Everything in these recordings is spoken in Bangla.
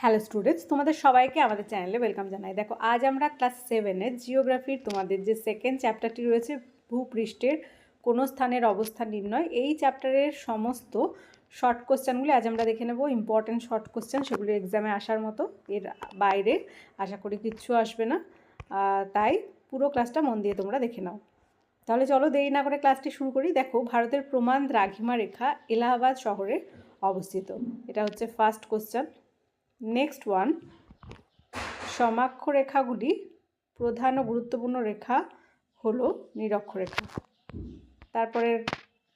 হ্যালো স্টুডেন্টস তোমাদের সবাইকে আমাদের চ্যানেলে ওয়েলকাম জানাই। দেখো, আজ আমরা ক্লাস সেভেনের জিওগ্রাফির তোমাদের যে সেকেন্ড চ্যাপ্টারটি রয়েছে, ভূপৃষ্ঠের কোনো স্থানের অবস্থান নির্ণয়, এই চ্যাপ্টারের সমস্ত শর্ট কোশ্চেনগুলি আজ আমরা দেখে নেব। ইম্পর্টেন্ট শর্ট কোশ্চেন সেগুলি এক্সামে আসার মতো, এর বাইরে আশা করি কিচ্ছু আসবে না। তাই পুরো ক্লাসটা মন দিয়ে তোমরা দেখে নাও। তাহলে চলো দেরি না করে ক্লাসটি শুরু করি। দেখো, ভারতের প্রমাণ দ্রাঘিমা রেখা এলাহাবাদ শহরে অবস্থিত। এটা হচ্ছে ফার্স্ট কোশ্চেন নেক্সট ওয়ান সমাক্ষরেখাগুলি প্রধান ও গুরুত্বপূর্ণ রেখা হলো নিরক্ষরেখা। তারপরে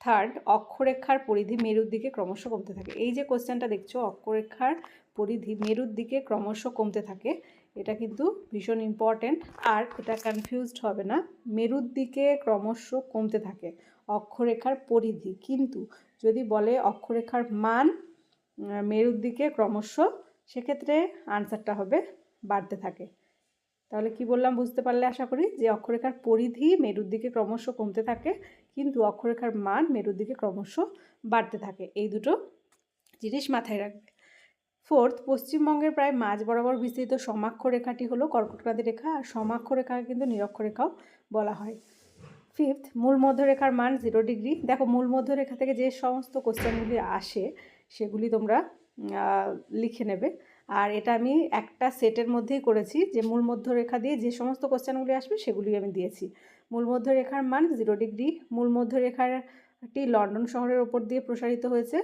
থার্ড অক্ষরেখার পরিধি মেরুর দিকে ক্রমশ কমতে থাকে। এই যে কোশ্চেনটা দেখছ, অক্ষরেখার পরিধি মেরুর দিকে ক্রমশ কমতে থাকে, এটা কিন্তু ভীষণ ইম্পর্ট্যান্ট আর এটা কনফিউজড হবে না। মেরুর দিকে ক্রমশ কমতে থাকে অক্ষরেখার পরিধি। কিন্তু যদি বলে অক্ষরেখার মান মেরুর দিকে ক্রমশ সেক্ষেত্রে আনসারটা হবে বাড়তে থাকে। তাহলে কি বললাম বুঝতে পারলে আশা করি? যে অক্ষরেখার পরিধি মেরুর দিকে ক্রমশ কমতে থাকে, কিন্তু অক্ষরেখার মান মেরুর দিকে ক্রমশ বাড়তে থাকে। এই দুটো জিনিস মাথায় রাখবে ফোর্থ পশ্চিমবঙ্গের প্রায় মাঝ বরাবর বিস্তৃত সমাক্ষরেখাটি হলো কর্কটক্রান্তি রেখা, আর সমাক্ষরেখাকে কিন্তু নিরক্ষরেখাও বলা হয়। ফিফথ মূল মধ্যরেখার মান জিরো ডিগ্রি দেখো, মূল মধ্যরেখা থেকে যে সমস্ত কোশ্চেনগুলি আসে, সেগুলি তোমরা লিখে নেবে। আর এটা আমি একটা সেটের মধ্যেই করেছি যে মূল মধ্যরেখা দিয়ে যে সমস্ত কোশ্চেনগুলি আসবে সেগুলি আমি দিয়েছি। মূল মধ্যরেখার মান জিরো ডিগ্রি, মূল মধ্যরেখাটি লন্ডন শহরের ওপর দিয়ে প্রসারিত হয়েছে।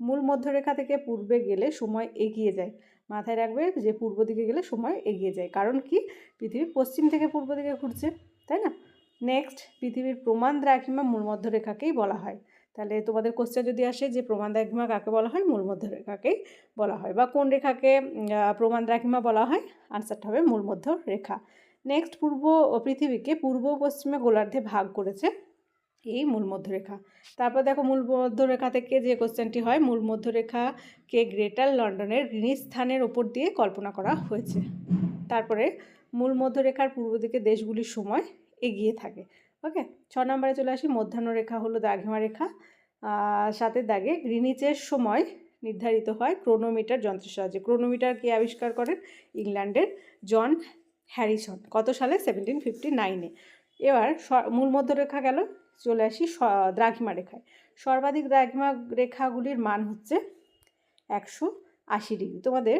মূল মধ্যরেখা থেকে পূর্বে গেলে সময় এগিয়ে যায়। মাথায় রাখবে যে পূর্ব দিকে গেলে সময় এগিয়ে যায়। কারণ কি? পৃথিবী পশ্চিম থেকে পূর্ব দিকে ঘুরছে, তাই না? নেক্সট পৃথিবীর প্রমাণ দ্রাঘিমা মূল মধ্যরেখাকেই বলা হয়। তাহলে তোমাদের কোশ্চেন যদি আসে যে প্রমাণ দ্রাঘিমা কাকে বলা হয়, মূল মধ্যরেখাকেই বলা হয়। বা কোন রেখাকে প্রমাণ দ্রাঘিমা বলা হয়? আনসারটা হবে মূল মধ্য রেখা নেক্সট পূর্ব পৃথিবীকে পূর্ব পশ্চিমে গোলার্ধে ভাগ করেছে এই মূল মধ্যরেখা। তারপর দেখো মূল মধ্যরেখা থেকে যে কোশ্চেনটি হয়, মূল মধ্যরেখাকে গ্রেটার লন্ডনের গ্রিনিচ স্থানের ওপর দিয়ে কল্পনা করা হয়েছে। তারপরে মূল মধ্যরেখার পূর্ব দিকে দেশগুলির সময় এগিয়ে থাকে। ওকে ছ নম্বরে চলে আসি মধ্যাহ্ন রেখা হলো দ্রাঘিমা রেখা। সাথে দাগে গ্রিনিচের সময় নির্ধারিত হয় ক্রোনোমিটার যন্ত্রের সাহায্যে। ক্রোনোমিটার কে আবিষ্কার করেন? ইংল্যান্ডের জন হ্যারিসন। কত সালে? সেভেন্টিন ফিফটি নাইনে। এবার মূল মধ্যরেখা গেল। চলে আসি দ্রাঘিমা রেখায়। সর্বাধিক দ্রাঘিমা রেখাগুলির মান হচ্ছে একশো আশি ডিগ্রি। তোমাদের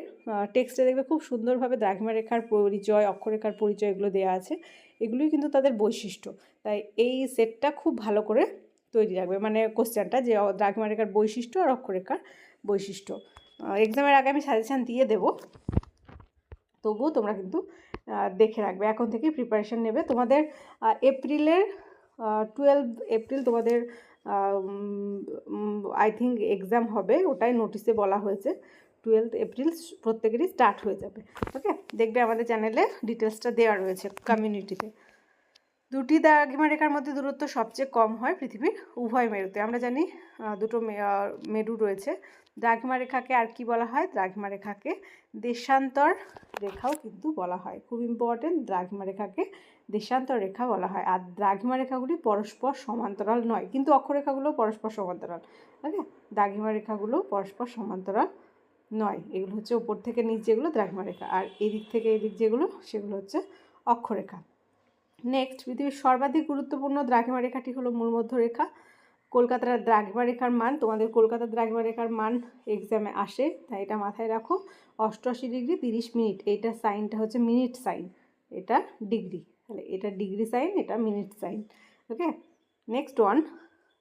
টেক্সটে দেখবে খুব সুন্দরভাবে দ্রাঘিমা রেখার পরিচয়, অক্ষরেখার পরিচয় এগুলো দেওয়া আছে। এগুলোই কিন্তু তাদের বৈশিষ্ট্য। তাই এই সেটটা খুব ভালো করে তৈরি রাখবে। মানে কোশ্চেনটা যে অ- দ্রাঘিমা রেখার বৈশিষ্ট্য আর অক্ষরেখার বৈশিষ্ট্য। এক্সামের আগে আমি সাজেশান দিয়ে দেবো। তবুও তোমরা কিন্তু দেখে রাখবে। এখন থেকে প্রিপারেশন নেবে। তোমাদের এপ্রিলের টুয়েলভ এপ্রিল তোমাদের আই থিঙ্ক এক্সাম হবে। ওটাই নোটিসে বলা হয়েছে। টুয়েলভ এপ্রিল প্রত্যেকেরই স্টার্ট হয়ে যাবে। ওকে দেখবে আমাদের চ্যানেলে ডিটেলসটা দেওয়া রয়েছে কমিউনিটিতে দুটি দ্রাঘিমা রেখার মধ্যে দূরত্ব সবচেয়ে কম হয় পৃথিবীর উভয় মেরুতে। আমরা জানি দুটো মেরু রয়েছে। দ্রাঘিমা রেখাকে আর কি বলা হয়? দ্রাঘিমা রেখাকে দেশান্তর রেখাও কিন্তু বলা হয়। খুব ইম্পর্টেন্ট দ্রাঘিমা রেখাকে দেশান্তর রেখা বলা হয়। আর দ্রাঘিমা রেখাগুলি পরস্পর সমান্তরাল নয়, কিন্তু অক্ষরেখাগুলো পরস্পর সমান্তরাল। ওকে? দ্রাঘিমা রেখাগুলো পরস্পর সমান্তরাল নয়। এগুলো হচ্ছে উপর থেকে নিচ যেগুলো দ্রাঘিমা রেখা আর এদিক থেকে এদিক যেগুলো, সেগুলো হচ্ছে অক্ষরেখা। নেক্সট পৃথিবীর সর্বাধিক গুরুত্বপূর্ণ দ্রাঘিমা রেখাটি হলো মূলমধ্য রেখা কলকাতার দ্রাঘিমা রেখার মান, তোমাদের কলকাতার দ্রাঘিমা রেখার মান এক্সামে আসে, তাই এটা মাথায় রাখো। অষ্টআশি ডিগ্রি তিরিশ মিনিট, এইটা সাইনটা হচ্ছে মিনিট সাইন। এটা ডিগ্রি, তাহলে এটা ডিগ্রি সাইন, এটা minute sine, okay? Next one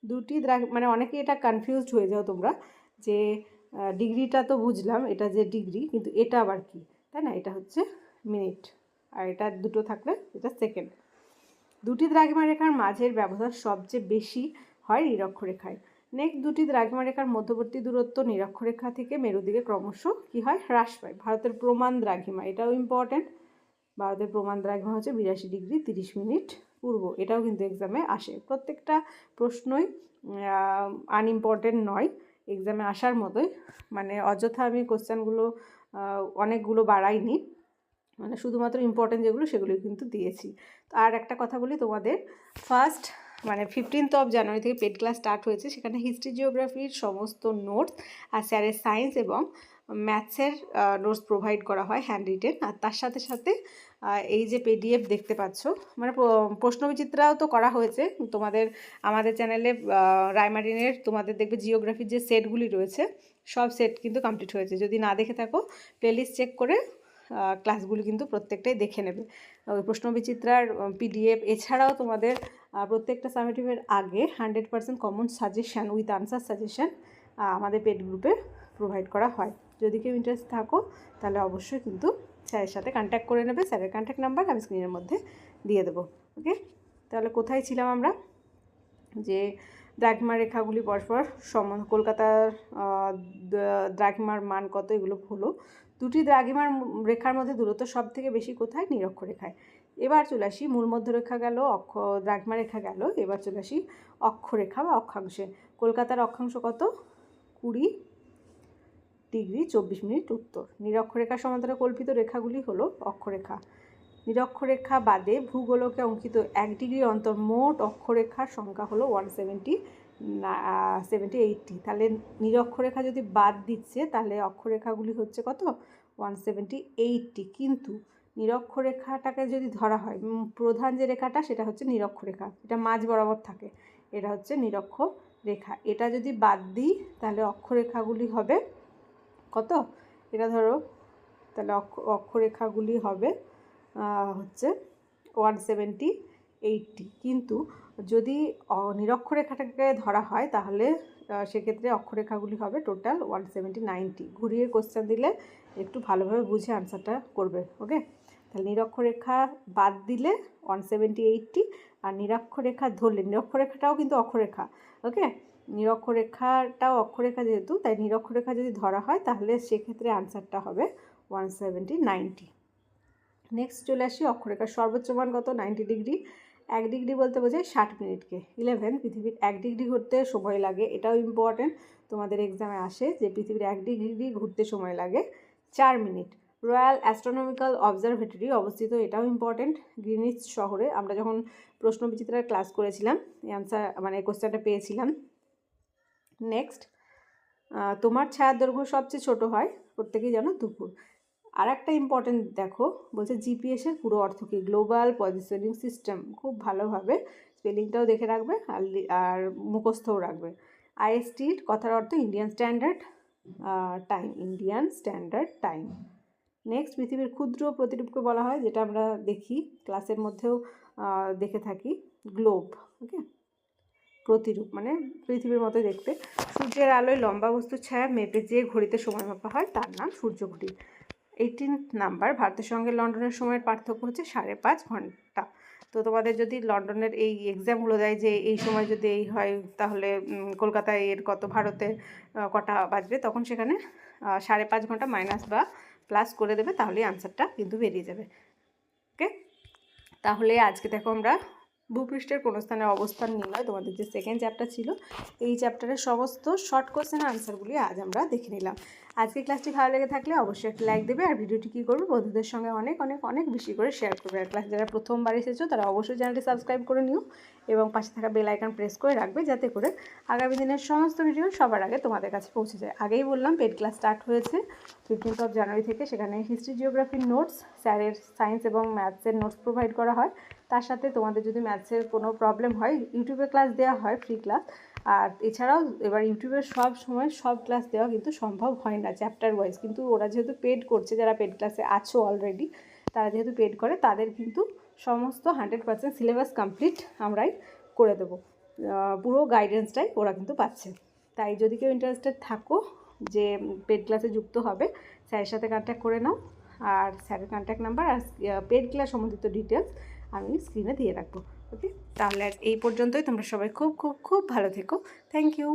দুটি দ্রাঘ মানে অনেকে এটা কনফিউজড হয়ে যাও তোমরা, যে ডিগ্রিটা তো বুঝলাম, এটা যে ডিগ্রি, কিন্তু এটা আবার কি? তাই না? এটা হচ্ছে মিনিট, আর এটা দুটো থাকলে, এটা সেকেন্ড। দুটি দ্রাঘিমা রেখার মাঝের ব্যবধান সবচেয়ে বেশি হয় নিরক্ষরেখায়। নেক্সট দুটি দ্রাঘিমা রেখার মধ্যবর্তী দূরত্ব নিরক্ষরেখা থেকে মেরুদিকে ক্রমশ কি হয়? হ্রাস পায়। ভারতের প্রমাণ দ্রাঘিমা, এটাও ইম্পর্ট্যান্ট ভারতের প্রমাণ দ্রাঘিমা হচ্ছে বিরাশি ডিগ্রি তিরিশ মিনিট পূর্ব। এটাও কিন্তু এক্সামে আসে। প্রত্যেকটা প্রশ্নই আনইম্পর্টেন্ট নয়। এক্সামে আসার মতোই। মানে অযথা আমি কোশ্চেনগুলো অনেকগুলো বাড়াইনি। মানে শুধুমাত্র ইম্পর্টেন্ট যেগুলো সেগুলো কিন্তু দিয়েছি। তো আর একটা কথা বলি তোমাদের ফার্স্ট মানে ফিফটিন্থ অফ জানুয়ারি থেকে পেড ক্লাস স্টার্ট হয়েছে, সেখানে হিস্ট্রি জিওগ্রাফির সমস্ত নোটস আর স্যারের সায়েন্স এবং ম্যাথসের নোটস প্রোভাইড করা হয় হ্যান্ড রিটেন আর তার সাথে সাথে এই যে পিডিএফ দেখতে পাচ্ছ মানে প্র- প্রশ্নবিচিত্রাও তো করা হয়েছে। তোমাদের, আমাদের চ্যানেলে রায়মারিনের, তোমাদের দেখবে জিওগ্রাফির যে সেটগুলি রয়েছে, সব সেট কিন্তু কমপ্লিট হয়েছে। যদি না দেখে থাকো প্লেলিস্ট চেক করে ক্লাসগুলি কিন্তু প্রত্যেকটাই দেখে নেবে। ওই প্রশ্নবিচিত্রার পিডিএফ এছাড়াও তোমাদের প্রত্যেকটা সামেটিভের আগে hundred percent common suggestion with answer suggestion আমাদের পেড গ্রুপে প্রোভাইড করা হয়। যদি কেউ ইন্টারেস্ট থাকো, তাহলে অবশ্যই কিন্তু স্যারের সাথে কন্ট্যাক্ট করে নেবে। স্যারের কন্ট্যাক্ট নাম্বার আমি স্ক্রিনের মধ্যে দিয়ে দেবো ওকে তাহলে কোথায় ছিলাম আমরা? যে দ্রাঘিমা রেখাগুলি পরস্পর সমান কলকাতার দ্রাঘিমার মান কত এগুলো হলো। দুটি দ্রাঘিমার রেখার মধ্যে দূরত্ব সব থেকে বেশি কোথায়? নিরক্ষরেখায়। এবার চলে আসি মূল মধ্যরেখা গেল, অক্ষ, দ্রাঘিমা রেখা গেল, এবার চলে আসি অক্ষরেখা বা অক্ষাংশে। কলকাতার অক্ষাংশ কত? কুড়ি ডিগ্রি চব্বিশ মিনিট উত্তর। নিরক্ষরেখা সমান্তরে কল্পিত রেখাগুলি হলো অক্ষরেখা। নিরক্ষরেখা বাদে ভূগোলকে অঙ্কিত এক ডিগ্রি অন্তর মোট অক্ষরেখার সংখ্যা হলো ওয়ান সেভেন্টি সেভেন্টি এইটটি তাহলে নিরক্ষরেখা যদি বাদ দিচ্ছে, তাহলে অক্ষরেখাগুলি হচ্ছে কত? ওয়ান সেভেন্টি এইটটি কিন্তু নিরক্ষরেখাটাকে যদি ধরা হয় প্রধান যে রেখাটা, সেটা হচ্ছে নিরক্ষরেখা। এটা মাঝ বরাবর থাকে। এটা হচ্ছে নিরক্ষ রেখা এটা যদি বাদ দিই, তাহলে অক্ষরেখাগুলি হবে কত? এটা ধরো, তাহলে অক্ষ, অক্ষরেখাগুলি হবে হচ্ছে ওয়ান সেভেন্টি এইটটি কিন্তু যদি নিরক্ষরেখাটাকে ধরা হয়, তাহলে সেক্ষেত্রে অক্ষরেখাগুলি হবে টোটাল ওয়ান সেভেন্টি নাইনটি ঘুরিয়ে কোশ্চেন দিলে একটু ভালোভাবে বুঝে আনসারটা করবে ওকে তাহলে নিরক্ষরেখা বাদ দিলে ওয়ান সেভেন্টি এইটটি আর নিরক্ষরেখা ধরলে, নিরক্ষরেখাটাও কিন্তু অক্ষরেখা ওকে নিরক্ষরেখাটাও অক্ষরেখা যেহেতু, তাই নিরক্ষরেখা যদি ধরা হয়, তাহলে সেক্ষেত্রে আনসারটা হবে ওয়ান সেভেন্টি নাইনটি নেক্সট চলে আসি অক্ষরেখার সর্বোচ্চ মান কত? নাইনটি ডিগ্রি এক ডিগ্রি বলতে বোঝায় ষাট মিনিটকে। ইলেভেন পৃথিবীর এক ডিগ্রি ঘুরতে সময় লাগে, এটাও ইম্পর্টেন্ট তোমাদের এক্সামে আসে যে পৃথিবীর এক ডিগ্রি ঘুরতে সময় লাগে, চার মিনিট। রয়্যাল অ্যাস্ট্রোনমিক্যাল অবজারভেটরি অবস্থিত, এটাও ইম্পর্টেন্ট গ্রিনিচ শহরে আমরা যখন প্রশ্ন বিচিত্রার ক্লাস করেছিলাম অ্যান্সার মানে কোশ্চেনটা পেয়েছিলাম। নেক্সট তোমার ছায়ার দৈর্ঘ্য সবচেয়ে ছোট হয় প্রত্যেকেই জানো দুপুর। আর একটা ইম্পর্টেন্ট দেখো, বলছে জিপিএসের পুরো অর্থ কী? গ্লোবাল পজিশনিং সিস্টেম খুব ভালোভাবে স্পেলিংটাও দেখে রাখবে আর আর মুখস্থও রাখবে। আইএসটির কথার অর্থ Indian standard time Indian standard time next পৃথিবীর ক্ষুদ্র প্রতিরূপকে বলা হয়, যেটা আমরা দেখি, ক্লাসের মধ্যেও দেখে থাকি। গ্লোব ওকে প্রতিরূপ মানে পৃথিবীর মতো দেখতে। সূর্যের আলোয় লম্বা বস্তুর ছায়া, মেপে যে ঘড়িতে সময় মাপা হয়, তার নাম সূর্য ঘড়ি এইটিন নাম্বার, ভারতের সঙ্গে লন্ডনের সময়ের পার্থক্য হচ্ছে সাড়ে পাঁচ ঘণ্টা। তো তোমাদের যদি লন্ডনের এই এক্সামগুলো দেয় যে এই সময় যদি এই হয়, তাহলে কলকাতায় এর কত ভারতে কটা বাজবে, তখন সেখানে সাড়ে পাঁচ ঘণ্টা মাইনাস বা প্লাস করে দেবে, তাহলেই আনসারটা কিন্তু বেরিয়ে যাবে। ওকে তাহলে আজকে দেখো আমরা ভূপৃষ্ঠের কোনো স্থানে অবস্থান নির্ণয় তোমাদের যে সেকেন্ড চ্যাপ্টার ছিল, এই চ্যাপ্টারের সমস্ত শর্ট কোশ্চেন আনসারগুলি আজ আমরা দেখে নিলাম। আজকে ক্লাসটি ভালো লেগে থাকলে অবশ্যই একটা লাইক দেবে। আর ভিডিওটি কী করবে, বন্ধুদের সঙ্গে অনেক অনেক অনেক বেশি করে শেয়ার করবে। আর ক্লাস যারা প্রথমবার এসেছ, তারা অবশ্যই চ্যানেলটি সাবস্ক্রাইব করে নিও এবং পাশে থাকা বেল আইকন প্রেস করে রাখবে যাতে করে আগামী দিনের সমস্ত ভিডিও সবার আগে তোমাদের কাছে পৌঁছে যায়। আগেই বললাম পেড ক্লাস স্টার্ট হয়েছে। ফিফটিন্থ অফ জানুয়ারি থেকে সেখানে হিস্ট্রি জিওগ্রাফির নোটস স্যারের সায়েন্স এবং ম্যাথসের নোটস প্রোভাইড করা হয়। তার সাথে তোমাদের যদি ম্যাথসের কোনো প্রবলেম হয় ইউটিউবে ক্লাস দেওয়া হয় ফ্রি ক্লাস আর এছাড়াও এবার ইউটিউবের সব সময় সব ক্লাস দেওয়া কিন্তু সম্ভব হয় না চ্যাপ্টার ওয়াইজ কিন্তু ওরা যেহেতু পেড করছে, যারা পেড ক্লাসে আছো অলরেডি তারা যেহেতু পেড করে, তাদের কিন্তু সমস্ত হান্ড্রেড পার্সেন্ট সিলেবাস কমপ্লিট আমরাই করে দেবো। পুরো গাইডেন্সটাই ওরা কিন্তু পাচ্ছে। তাই যদি কেউ ইন্টারেস্টেড থাকো যে পেড ক্লাসে যুক্ত হবে স্যারের সাথে কন্ট্যাক্ট করে নাও। আর স্যারের কন্ট্যাক্ট নাম্বার আর পেড ক্লাস সম্বন্ধিত ডিটেলস আমি স্ক্রিনে দিয়ে রাখব ওকে তাহলে এই পর্যন্তই, তোমরা সবাই খুব খুব খুব ভালো থেকো। Thank you